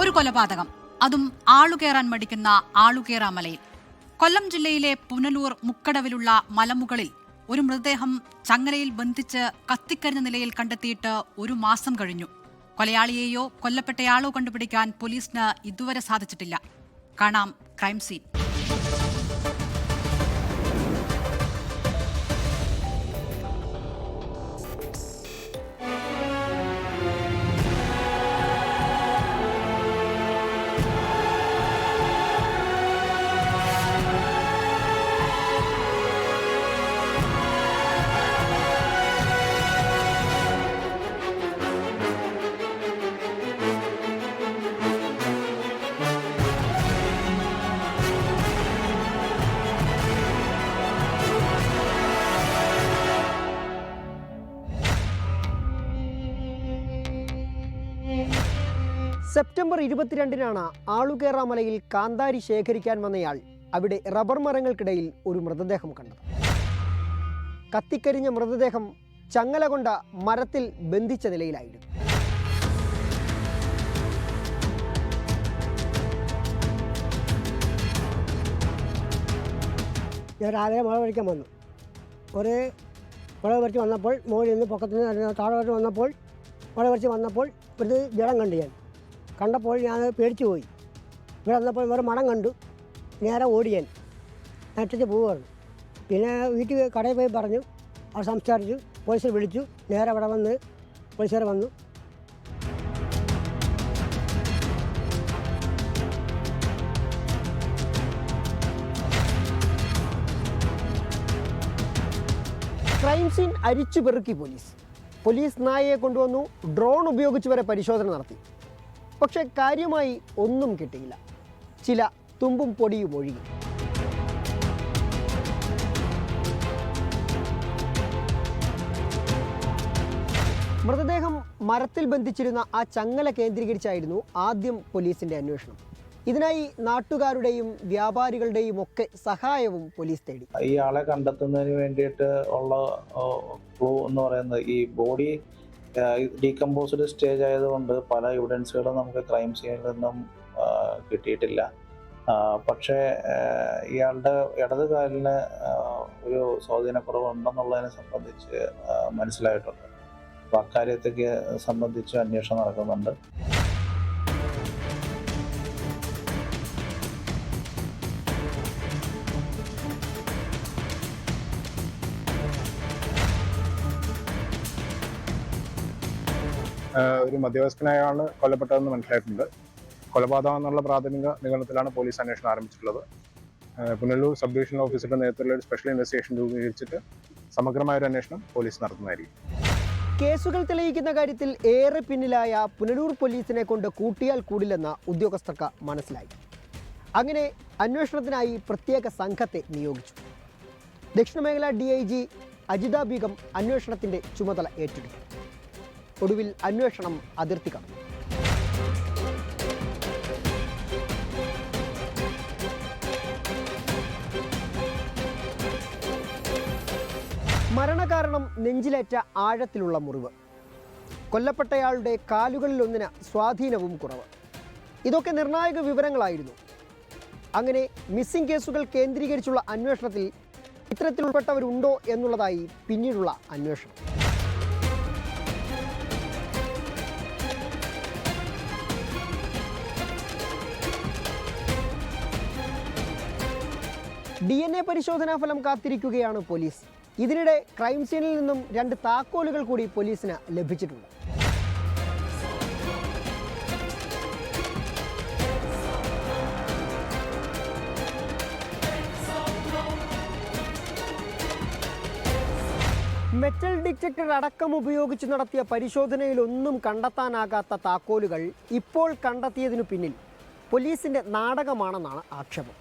ഒരു കൊലപാതകം. അതും ആളുകേറാൻ മടിക്കുന്ന ആളുകേറാമലയിൽ. കൊല്ലം ജില്ലയിലെ പുനലൂർ മുക്കടവിലുള്ള മലമുകളിൽ ഒരു മൃതദേഹം ചങ്ങലയിൽ ബന്ധിച്ച് കത്തിക്കരിഞ്ഞ നിലയിൽ കണ്ടെത്തിയിട്ട് ഒരു മാസം കഴിഞ്ഞു. കൊലയാളിയെയോ കൊല്ലപ്പെട്ടയാളോ കണ്ടുപിടിക്കാൻ പോലീസിന് ഇതുവരെ സാധിച്ചിട്ടില്ല. കാണാം ക്രൈം സീൻ. സെപ്റ്റംബർ ഇരുപത്തിരണ്ടിനാണ് ആളുകേറ മലയിൽ കാന്താരി ശേഖരിക്കാൻ വന്നയാൾ. അവിടെ റബ്ബർ മരങ്ങൾക്കിടയിൽ ഒരു മൃതദേഹം കണ്ടത്. കത്തിക്കരിഞ്ഞ മൃതദേഹം ചങ്ങല കൊണ്ട മരത്തിൽ ബന്ധിച്ച നിലയിലായിരുന്നു. ഞാൻ രാവിലെ മുള പറിക്കാൻ വന്നു. ഒരു മുള പറിച്ച് വന്നപ്പോൾ മുകളിൽ നിന്ന് പൊക്കത്തിൽ നിന്ന് താഴെ വന്നപ്പോൾ മുള പറിച്ച് വന്നപ്പോൾ ഒരു ജലം കണ്ടു ഞാൻ. കണ്ടപ്പോൾ ഞാൻ പേടിച്ചു പോയി. ഇവിടെ വന്നപ്പോൾ വേറെ മണം കണ്ടു. നേരെ ഓടി ഞാൻ നട്ടിച്ച് പോവുകയാണ്. പിന്നെ വീട്ടിൽ കടയിൽ പോയി പറഞ്ഞു. അവർ സംസാരിച്ചു. പോലീസിൽ വിളിച്ചു. നേരെ അവിടെ വന്ന് പോലീസുകാർ വന്നു. ക്രൈം സീൻ അരിച്ചു പെറുക്കി പോലീസ്. പോലീസ് നായയെ കൊണ്ടുവന്നു. ഡ്രോൺ ഉപയോഗിച്ച് വരെ പരിശോധന നടത്തി. പക്ഷേ കാര്യമായി ഒന്നും കിട്ടിയില്ല. ചില തുമ്പും പൊടിയും ഒഴുകി. മൃതദേഹം മരത്തിൽ ബന്ധിച്ചിരുന്ന ആ ചങ്ങല കേന്ദ്രീകരിച്ചായിരുന്നു ആദ്യം പോലീസിന്റെ അന്വേഷണം. ഇതിനായി നാട്ടുകാരുടെയും വ്യാപാരികളുടെയും ഒക്കെ സഹായവും പോലീസ് തേടി. ഈ ആളെ കണ്ടെത്തുന്നതിന് വേണ്ടിയിട്ട് ഉള്ള ക്ലൂ എന്ന് പറയുന്നത് ഈ ബോഡി ഡീകമ്പോസ്ഡ് സ്റ്റേജ് ആയതുകൊണ്ട് പല എവിഡൻസുകളും നമുക്ക് ക്രൈം സീനിൽ നിന്നും കിട്ടിയിട്ടില്ല. പക്ഷേ ഇയാളുടെ ഇടത് കാലിന് ഒരു സ്വാധീനക്കുറവ് ഉണ്ടെന്നുള്ളതിനെ സംബന്ധിച്ച് മനസ്സിലായിട്ടുണ്ട്. അപ്പോൾ അക്കാര്യത്തേക്ക് സംബന്ധിച്ച് അന്വേഷണം നടക്കുന്നുണ്ട്. ഒരു മധ്യവയസ്കനായാണ് കൊല്ലപ്പെട്ടതെന്ന് മനസ്സിലായിട്ടുണ്ട്. കൊലപാതകം എന്നുള്ള പ്രാഥമിക നിഗമനത്തിലാണ് പോലീസ് അന്വേഷണം ആരംഭിച്ചിട്ടുള്ളത്. പുനലൂർ സബ് ഡിവിഷണൽ ഓഫീസറുടെ നേതൃത്വത്തിലുള്ള ഒരു സ്പെഷ്യൽ ഇൻവെസ്റ്റിഗേഷൻ രൂപീകരിച്ചിട്ട് സമഗ്രമായ ഒരു അന്വേഷണം പോലീസ് നടത്തുന്നതായിരിക്കും. കേസുകൾ തെളിയിക്കുന്ന കാര്യത്തിൽ ഏറെ പിന്നിലായ പുനലൂർ പോലീസിനെ കൊണ്ട് കൂട്ടിയാൽ കൂടില്ലെന്ന ഉദ്യോഗസ്ഥർക്ക് മനസ്സിലായി. അങ്ങനെ അന്വേഷണത്തിനായി പ്രത്യേക സംഘത്തെ നിയോഗിച്ചു. ദക്ഷിണമേഖല D I G Ajitha Beegum അന്വേഷണത്തിന്റെ ചുമതല ഏറ്റെടുത്തു. ഒടുവിൽ അന്വേഷണം അതിർത്തി കടന്നു. മരണകാരണം നെഞ്ചിലേറ്റ ആഴത്തിലുള്ള മുറിവ്. കൊല്ലപ്പെട്ടയാളുടെ കാലുകളിലൊന്നിന് സ്വാധീനവും കുറവ്. ഇതൊക്കെ നിർണായക വിവരങ്ങളായിരുന്നു. അങ്ങനെ മിസ്സിംഗ് കേസുകൾ കേന്ദ്രീകരിച്ചുള്ള അന്വേഷണത്തിൽ ഇത്തരത്തിൽ ഉൾപ്പെട്ടവരുണ്ടോ എന്നുള്ളതായി പിന്നീടുള്ള അന്വേഷണം. ഡി എൻ എ പരിശോധനാ ഫലം കാത്തിരിക്കുകയാണ് പോലീസ്. ഇതിനിടെ ക്രൈം സീനിൽ നിന്നും രണ്ട് താക്കോലുകൾ കൂടി പോലീസിന് ലഭിച്ചിട്ടുണ്ട്. മെറ്റൽ ഡിറ്റക്ടർ അടക്കം ഉപയോഗിച്ച് നടത്തിയ പരിശോധനയിലൊന്നും കണ്ടെത്താനാകാത്ത താക്കോലുകൾ ഇപ്പോൾ കണ്ടെത്തിയതിനു പിന്നിൽ. പോലീസിന്റെ നാടകമാണെന്നാണ് ആക്ഷേപം.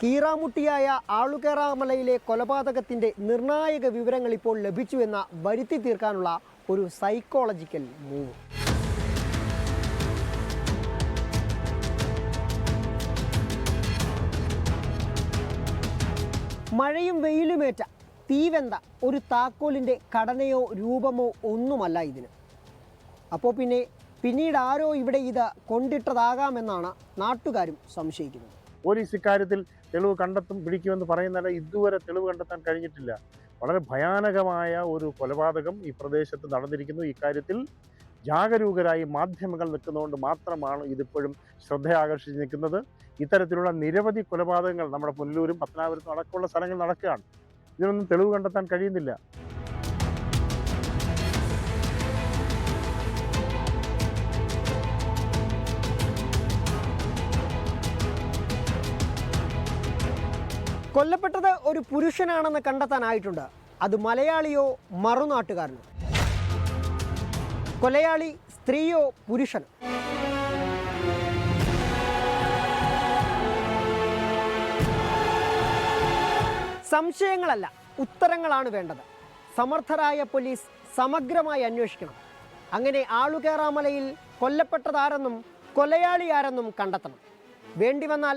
കീറാമുട്ടിയായ ആളുകേറാമലയിലെ കൊലപാതകത്തിന്റെ നിർണായക വിവരങ്ങൾ ഇപ്പോൾ ലഭിച്ചു എന്ന വരുത്തി തീർക്കാനുള്ള ഒരു സൈക്കോളജിക്കൽ മൂവ് മഴയും വെയിലുമേറ്റ തീവെന്ത ഒരു താക്കോലിന്റെ ഘടനയോ രൂപമോ ഒന്നുമല്ല ഇതിന്. അപ്പോൾ പിന്നെ പിന്നീട് ആരോ ഇവിടെ ഇത് കൊണ്ടിട്ടതാകാമെന്നാണ് നാട്ടുകാരും സംശയിക്കുന്നത്. പോലീസ് ഇക്കാര്യത്തിൽ തെളിവ് കണ്ടെത്തും പിടിക്കുമെന്ന് പറയുന്നത് ഇതുവരെ തെളിവ് കണ്ടെത്താൻ കഴിഞ്ഞിട്ടില്ല. വളരെ ഭയാനകമായ ഒരു കൊലപാതകം ഈ പ്രദേശത്ത് നടന്നിരിക്കുന്നു. ഇക്കാര്യത്തിൽ ജാഗരൂകരായി മാധ്യമങ്ങൾ നിൽക്കുന്നതുകൊണ്ട് മാത്രമാണ് ഇതിപ്പോഴും ശ്രദ്ധയാകർഷിച്ച് നിൽക്കുന്നത്. ഇത്തരത്തിലുള്ള നിരവധി കൊലപാതകങ്ങൾ നമ്മുടെ പുനലൂരും പത്തനാപുരത്തും അടക്കമുള്ള സ്ഥലങ്ങളിൽ നടക്കുകയാണ്. ഇതിനൊന്നും തെളിവ് കണ്ടെത്താൻ കഴിയുന്നില്ല. കൊല്ലപ്പെട്ടത് ഒരു പുരുഷനാണെന്ന് കണ്ടെത്താനായിട്ടുണ്ട്. അത് മലയാളിയോ മറുനാട്ടുകാരനോ? കൊലയാളി സ്ത്രീയോ പുരുഷനോ? സംശയങ്ങളല്ല ഉത്തരങ്ങളാണ് വേണ്ടത്. സമർത്ഥരായ പോലീസ് സമഗ്രമായി അന്വേഷിക്കണം. അങ്ങനെ ആളുകേറാമലയിൽ കൊല്ലപ്പെട്ടതാരെന്നും കൊലയാളി ആരെന്നും കണ്ടെത്തണം. വേണ്ടി വന്നാൽ